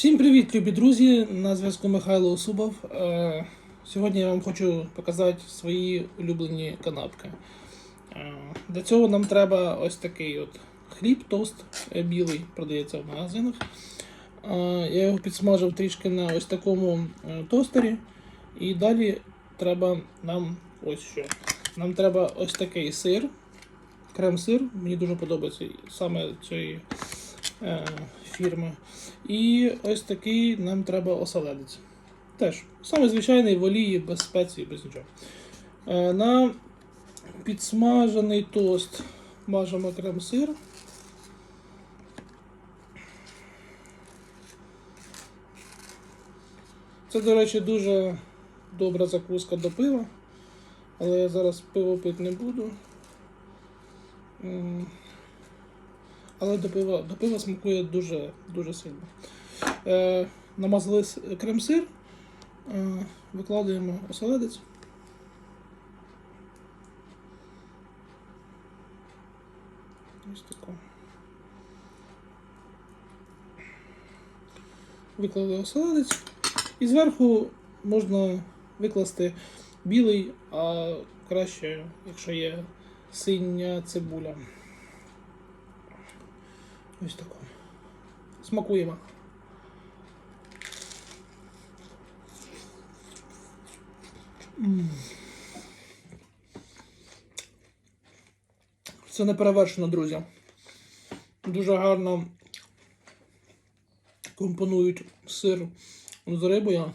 Всім привіт, любі друзі! На зв'язку Михайло Осубов. Е, Сьогодні я вам хочу показати свої улюблені канапки. Е, Для цього нам треба ось такий от хліб, тост е, білий, продається в магазинах. Я його підсмажив трішки на ось такому тостері. І далі треба нам ось що. Нам треба ось такий сир, крем-сир. Мені дуже подобається саме цієї е, фірми. І ось такий нам треба оселедець. Теж саме звичайний в олії, без спецій, без нічого. Е, на підсмажений тост мажемо крем-сир. Це, до речі, дуже добра закуска до пива. Але я зараз пиво пити не буду. Але до пива, до пива смакує дуже, дуже сильно. Е, намазали крем-сир, е, викладаємо оселедець. Ось тако. Виклали оселедець. І зверху можна викласти білий, а краще, якщо є синя цибуля. Ось тако. Смакуємо. Це не перевершено, друзі. Дуже гарно компонують сир з рибою.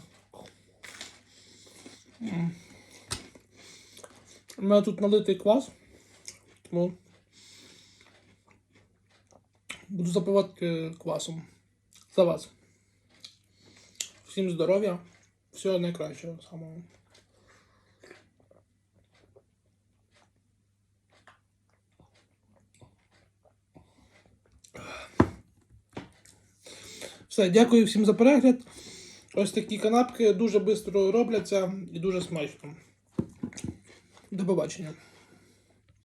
У мене тут налитий квас, тому буду запивати квасом. За вас. Всім здоров'я, всього найкращого самого. Все, дякую всім за перегляд. Ось такі канапки дуже швидко робляться і дуже смачно. До побачення.